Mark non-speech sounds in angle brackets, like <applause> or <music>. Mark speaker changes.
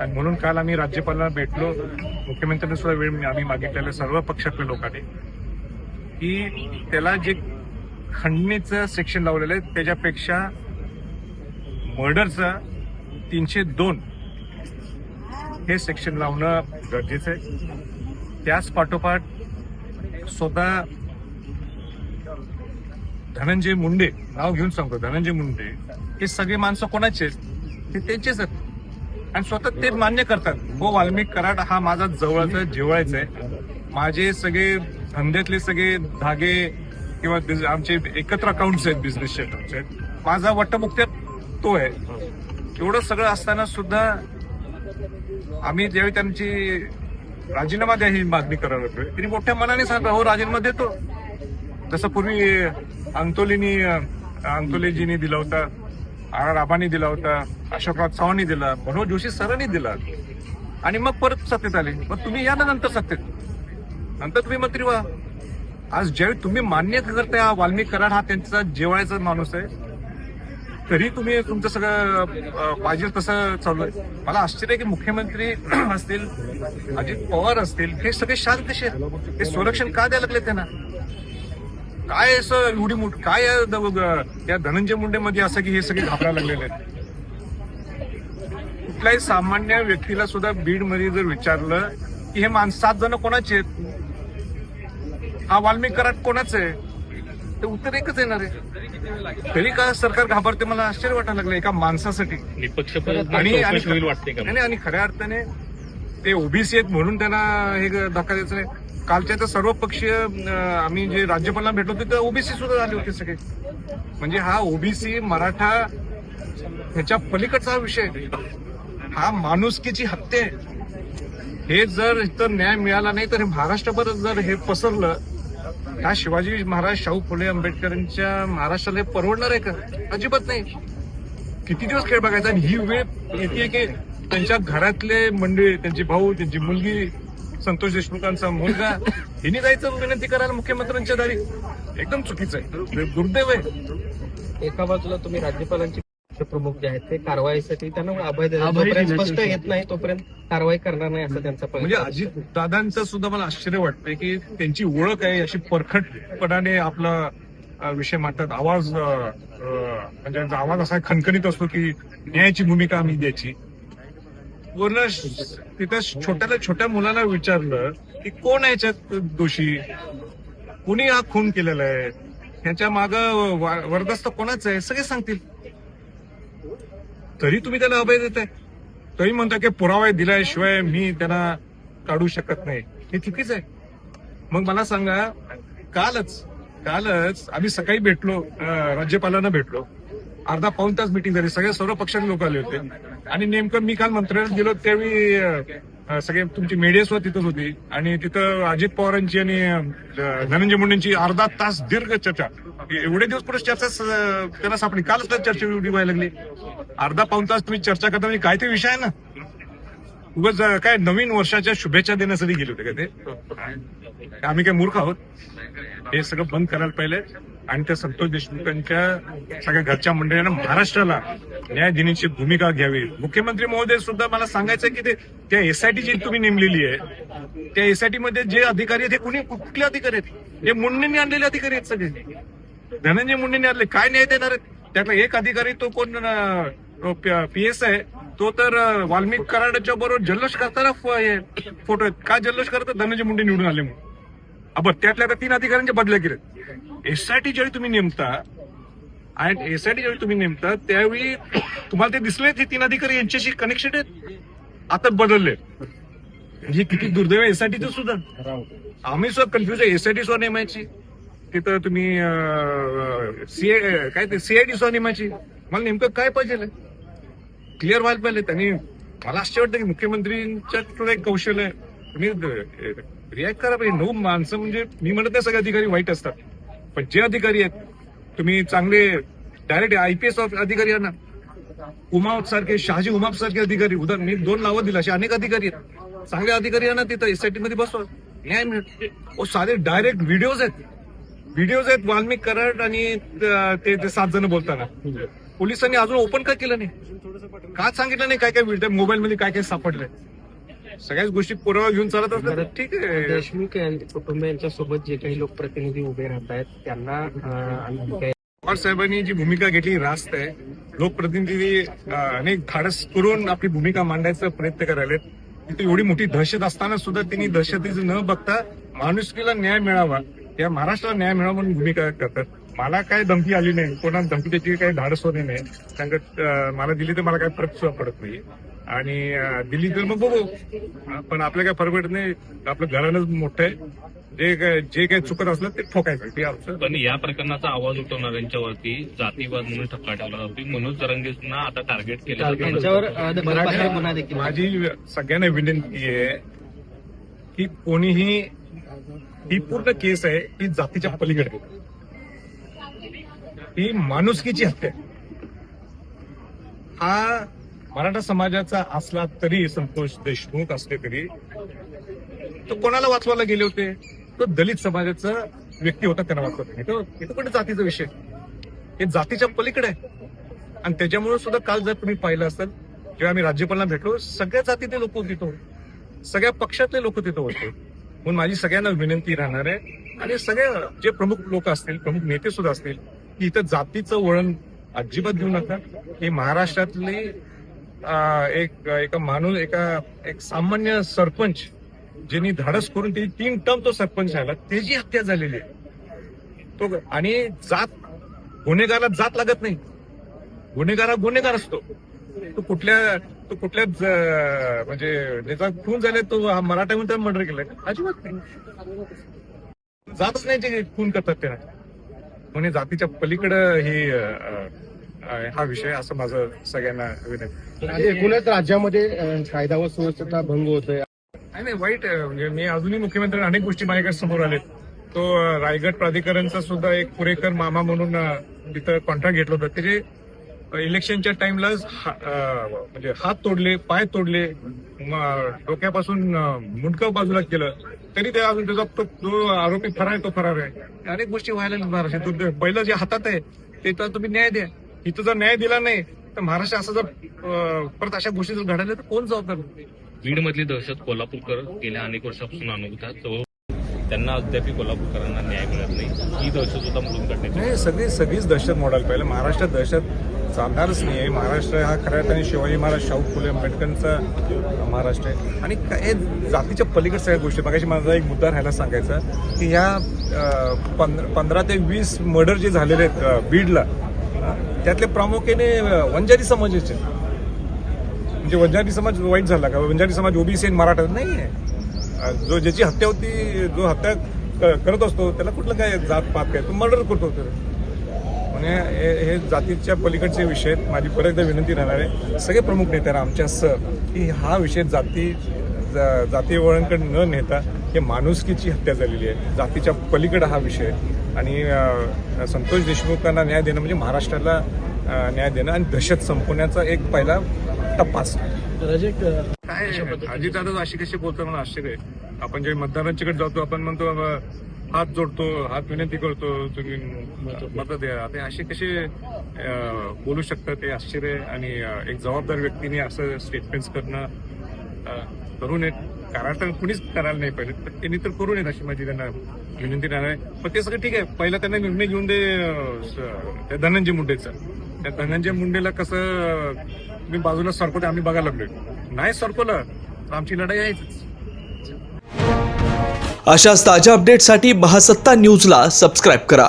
Speaker 1: आणि म्हणून काल आम्ही राज्यपालांना भेटलो. मुख्यमंत्र्यांनी सुद्धा वेळ आम्ही मागितलेल्या सर्व पक्षातल्या लोकांनी. की त्याला जे खंडणीचं सेक्शन लावलेलं आहे त्याच्यापेक्षा मर्डरचं तीनशे दोन हे सेक्शन लावणं गरजेचं आहे. त्याच पाठोपाठ स्वतः धनंजय मुंडे नाव घेऊन सांगतो धनंजय मुंडे हे सगळे माणसं कोणाचे आहेत? ते त्यांचेच आहेत. आणि स्वतः ते मान्य करतात. हो वाल्मिक कराड हा माझा जवळचा जिवळायचा आहे. माझे सगळे धंद्यातले सगळे धागे किंवा आमचे एकत्र अकाउंट्स आहेत बिझनेस accounts आहेत. माझा वट्टमुक्त्या तो आहे. एवढं सगळं असताना सुद्धा आम्ही ज्यावेळी त्यांची राजीनामा द्या ही मागणी करायला लागतोय तिने मोठ्या मनाने सांगा हो राजीनामा देतो. जसं पूर्वी अंतोलीनी अंतोलेजीनी दिला होता. आर आबांनी दिला होता अशोकराव चव्हाणनी दिला मनोज जोशी सरांनी दिला. आणि मग परत सत्तेत आले. मग तुम्ही या ना नंतर सत्तेत. नंतर तुम्ही मंत्री व्हा. आज ज्यावेळी तुम्ही मान्य करताय हा वाल्मिक कराड हा त्यांचा जेवायचा माणूस आहे तरी तुम्ही तुमचं सगळं पाहिजे तसं चालू आहे मला आश्चर्य की मुख्यमंत्री <clears throat> असतील अजित पवार असतील हे सगळे शांत आहेत. हे संरक्षण का द्यायला लागले त्यांना? काय असं एवढी मोठ काय या धनंजय मुंडेमध्ये असं की हे सगळे घाबरायला लागलेले आहेत? कुठल्याही सामान्य व्यक्तीला सुद्धा बीडमध्ये जर विचारलं की हे माणसं सात जण कोणाचे आहेत? हा वाल्मिक कराड कोणाचं आहे? ते उत्तर एकच येणार आहे. तरी का सरकार घाबरते? मला आश्चर्य वाटायला लागलं एका माणसासाठी. आणि खऱ्या अर्थाने ते ओबीसी आहेत म्हणून त्यांना हे धक्का द्यायचं नाही. कालच्या तर सर्व पक्षीय आम्ही जे राज्यपालांना भेटलो होतो तर ओबीसी सुद्धा झाले होते सगळे. म्हणजे हा ओबीसी मराठा ह्याच्या पलीकडचा हा विषय. आहे. हा माणुसकीची हत्या आहे. हे जर इथं न्याय मिळाला नाही तर हे महाराष्ट्रभर जर हे पसरलं हा शिवाजी महाराज शाहू फुले आंबेडकरांच्या महाराष्ट्राला हे परवडणार आहे का? अजिबात नाही. किती दिवस खेळ बघायचा? आणि ही वेळ येते की त्यांच्या घरातले मंडळी त्यांचे भाऊ त्यांची मुलगी संतोष देशमुखांचा मुलगा. हिने जायचं विनंती करायला मुख्यमंत्र्यांच्या दारी. एकदम चुकीचं आहे. दुर्दैव आहे.
Speaker 2: एका बाजूला तुम्ही राज्यपालांचे प्रमुख जे आहेत ते कारवाईसाठी त्यांना अभय स्पष्ट येत नाही तोपर्यंत कारवाई करणार नाही असं त्यांचा
Speaker 1: म्हणजे अजित दादांचं सुद्धा मला आश्चर्य वाटतंय की त्यांची ओळख आहे अशी परखटपणाने आपला विषय मांडतात. आवाज म्हणजे त्यांचा आवाज असा खणखणीत असतो की न्यायाची भूमिका आम्ही द्यायची. पूर्ण तिथं छोट्याला छोट्या मुलाला विचारलं की कोण आहे याच्यात दोषी? कुणी हा खून केलेला आहे? ह्याच्या माग वरदस्त कोणाचं आहे? सगळे सांगतील. तरी तुम्ही त्याला अभय देताय. तरी म्हणता की पुरावा दिल्याशिवाय मी त्यांना काढू शकत नाही. हे चुकीच आहे. मग मला सांगा कालच कालच आम्ही सकाळी भेटलो राज्यपालांना भेटलो. अर्धा पाऊन तास मिटिंग झाली. सगळे सर्व पक्षांचे लोक आले होते. आणि नेमकं मी काल मंत्रालयात गेलो त्यावेळी सगळे तुमची मीडिया सुद्धा तिथंच होती. आणि तिथं अजित पवारांची आणि धनंजय मुंडेंची अर्धा तास दीर्घ चर्चा. एवढे दिवस पुढे चर्चा त्यांना सापडली. कालच चर्चा एवढी व्हायला लागली. अर्धा पाऊन तास तुम्ही चर्चा करता म्हणजे काय ते विषय आहे ना? उगाच काय नवीन वर्षाच्या शुभेच्छा देण्यासाठी गेले होते का ते? आम्ही काय मूर्ख आहोत? हे सगळं बंद करायला पाहिजे आणि त्या संतोष देशमुखांच्या सगळ्या घरच्या मंडळीनं महाराष्ट्राला न्याय देण्याची भूमिका घ्यावी. मुख्यमंत्री महोदय सुद्धा मला सांगायचं की ते त्या एसआयटी जी तुम्ही नेमलेली आहे. त्या एसआयटी मध्ये जे अधिकारी आहेत ते कुणी कुठले अधिकारी आहेत? हे मुंडेंनी आणलेले अधिकारी आहेत सगळे. धनंजय मुंडेंनी आणले. काय न्याय देणार आहेत? त्यातला एक अधिकारी तो कोण पी एस आहे. तो तर वाल्मिक कराडाच्या बरोबर जल्लोष करताना फोटो आहेत. का जल्लोष करतात धनंजय मुंडे निवडून आले म्हणून. आपण त्यातल्या त्या तीन अधिकाऱ्यांच्या बदल्या केल्या एसआयटी ज्यावेळी तुम्ही नेमता आणि एसआयटी ज्यावेळी तुम्ही नेमता त्यावेळी तुम्हाला ते दिसले ते तीन अधिकारी यांच्याशी कनेक्शन आहेत? आता बदलले म्हणजे किती दुर्दैव एसआयटीचं सुद्धा. आम्ही सुद्धा कन्फ्युज आहे एसआयटी सुद्धा नेमायची. तिथं तुम्ही सीए काय ते सीआयडी सुद्धा नेमायची. मला नेमकं काय पाहिजे क्लिअर व्हायला पाहिजे. त्यांनी मला आश्चर्य वाटतं की मुख्यमंत्र्यांच्या एक कौशल्य आहे. तुम्ही रिॲक्ट करा पाहिजे नऊ माणसं म्हणजे मी म्हणत नाही सगळे अधिकारी वाईट असतात. पण जे अधिकारी आहेत तुम्ही चांगले डायरेक्ट आयपीएस अधिकारी आहे ना. उमावत सारखे शहाजी उमाप सारखे अधिकारी. उदाहरण मी दोन नावं दिलं असे अनेक अधिकारी आहेत. चांगले अधिकारी आहे ना तिथं एसआयटी मध्ये बसवा. न्याय मिळत ओ साधे डायरेक्ट व्हिडिओज आहेत. व्हिडिओज आहेत वाल्मिक कराड आणि ते सात जण बोलताना. पोलिसांनी अजून ओपन का केलं नाही? का सांगितलं नाही काय काय मोबाईल मध्ये काय काय सापडलंय? सगळ्याच गोष्टी पुरावा घेऊन चालत असतात? तर ठीक आहे.
Speaker 2: देशमुख यांच्या कुटुंबियांच्या सोबत जे काही लोकप्रतिनिधी उभे राहत आहेत त्यांना अं, आणखी काही
Speaker 1: पवार साहेबांनी जी भूमिका घेतली रास्त आहे. लोकप्रतिनिधी अनेक धाडस करून आपली भूमिका मांडायचा प्रयत्न करायलेत. तिथे एवढी मोठी दहशत असताना सुद्धा त्यांनी दहशतीचं न बघता माणुसकीला न्याय मिळावा या महाराष्ट्राला न्याय मिळावा म्हणून भूमिका करतात. मला काय धमकी आली नाही कोणाला धमकी द्यायची काही धाडस होणे नाही. अं, मला दिली तर मला काही फरक सुद्धा पडत नाही आणि अं, दिली तर मग बघू. पण आपल्या काय फरक नाही. आपलं घरानंच मोठं आहे. जे काय जे काही चुकत असलं ते ठोकायचं. ते आमचं.
Speaker 3: पण या प्रकरणाचा आवाज उठवणाऱ्यांच्यावरती जातीवाद म्हणून ठपका ठेवला जातो. मनोज जरंगेंना आता टार्गेट केलं
Speaker 1: माझी सगळ्यांना विनंती आहे की कोणीही ही पूर्ण केस आहे ही जातीच्या पलीकडे. ही माणुसकीची हत्या आहे. हा मराठा समाजाचा असला तरी संतोष देशमुख असले तरी तो कोणाला वाचवायला गेले होते? तो दलित समाजाचा व्यक्ती होता त्यांना वाचवत नाही. तो इथं कुठे जातीचा विषय. हे जातीच्या पलीकडे आहे. आणि त्याच्यामुळे सुद्धा काल जर तुम्ही पाहिलं असेल किंवा आम्ही राज्यपालांना भेटलो सगळ्या जातीतले लोक तिथं होते सगळ्या पक्षातले लोक तिथं होते. म्हणून माझी सगळ्यांना विनंती राहणार आहे. आणि सगळे जे प्रमुख लोक असतील प्रमुख नेते सुद्धा असतील की इथं जातीचं वळण अजिबात घेऊ नका. हे महाराष्ट्रातली एक एका माणूस एका एक सामान्य सरपंच ज्यांनी धाडस करून ती तीन टर्म तो सरपंच राहिला त्याची हत्या झालेली आहे. तो आणि जात गुन्हेगाराला जात लागत नाही. गुन्हेगार गुन्हेगार असतो. तो कुठल्या तो कुठल्या म्हणजे ज्याचा खून झाले तो हा मराठा म्हणून मर्डर केलाय. अजिबात नाही. जातच नाही जे खून करतात त्यांना म्हणजे जातीच्या पलीकडं हे हा विषय असं माझं सगळ्यांना विनंती.
Speaker 4: एकूणच राज्यामध्ये कायदा व सुव्यवस्था भंग होतोय.
Speaker 1: नाही नाही वाईट म्हणजे मी अजूनही मुख्यमंत्री अनेक गोष्टी माझ्याकडे समोर आलेत. तो रायगड प्राधिकरणचा सुद्धा एक पुरेकर मामा म्हणून तिथं कॉन्ट्रॅक्ट घेतलं होतं. त्याचे इलेक्शनच्या टाइमलाच अं, म्हणजे हात तोडले पाय तोडले डोक्यापासून मुंडकं बाजूला केलं. तरी ते अजून त्याचा तो- जो आरोपी फरार आहे तो फरार आहे. अनेक गोष्टी व्हायला तो- पहिलं जे हातात आहे ते तर तुम्ही न्याय द्या. इथं जर न्याय दिला नाही तर महाराष्ट्र असं जर परत अशा गोष्टी जर घडायला तर कोण जबाबदार
Speaker 3: बीडमधली दहशत कोल्हापूरकर गेल्या अनेक वर्षापासून अनुभवतात तो त्यांना अद्याप कोल्हापूरकरांना न्याय मिळत नाही. ही दहशत सुद्धा मोडून काढण्याची
Speaker 1: नाही सगळी सगळीच दहशत मोडायला पाहिजे महाराष्ट्रात दहशत चालणारच नाही आहे. महाराष्ट्र हा खऱ्या अर्थाने शिवाजी महाराज शाहू फुले आंबेडकरांचा महाराष्ट्र आहे. आणि काय जातीच्या पलीकडे सगळ्या गोष्टी. मगाशी माझा एक मुद्दा राहायला सांगायचा की ह्या पंधरा ते वीस मर्डर जे झालेले आहेत बीडला त्यातले प्रामुख्याने वंजारी समाजाचे म्हणजे वंजारी समाज वाईट झाला का? वंजारी समाज ओबीसी आणि मराठा नाही आहे जो ज्याची हत्या होती जो हत्या क- करत असतो त्याला कुठलं काय जात पात काय? तो मर्डर करतो तर म्हणजे हे हे जातीच्या पलीकडचे विषय माझी परत एकदा विनंती राहणार आहे. सगळे प्रमुख नेत्यांना आमच्यासह की हा विषय जाती जा- जाती वळणकडे न नेता हे माणुसकीची हत्या झालेली आहे. जातीच्या पलीकडे हा विषय आहे. आणि संतोष देशमुखांना न्याय देणं म्हणजे महाराष्ट्राला न्याय देणं आणि दहशत संपवण्याचा एक पहिला काय अजित दादा अशी कशी बोलतो मला आश्चर्य आहे. आपण जे मतदारांच्याकडे जातो आपण म्हणतो हात जोडतो हात विनंती करतो तुम्ही मत द्या. ते असे कसे बोलू शकतात ते आश्चर्य. आणि एक जबाबदार व्यक्तीने असं स्टेटमेंट्स करणं करू नयेत कारण तर कुणीच करायला नाही पाहिजे. तर त्यांनी तर करू नयेत अशी माझी त्यांना विनंती राहणार आहे. पण ते सगळं ठीक आहे. पहिला त्यांना निर्णय घेऊन दे स- त्या धनंजय मुंडेचा. त्या धनंजय मुंडेला कसं तुम्ही बाजूला सरकवते आम्ही बघायला लागलोय. नाही सरकवलं तर आमची लढाई आहेच.
Speaker 5: अशाच ताज्या अपडेटसाठी महासत्ता न्यूजला सबस्क्राईब करा.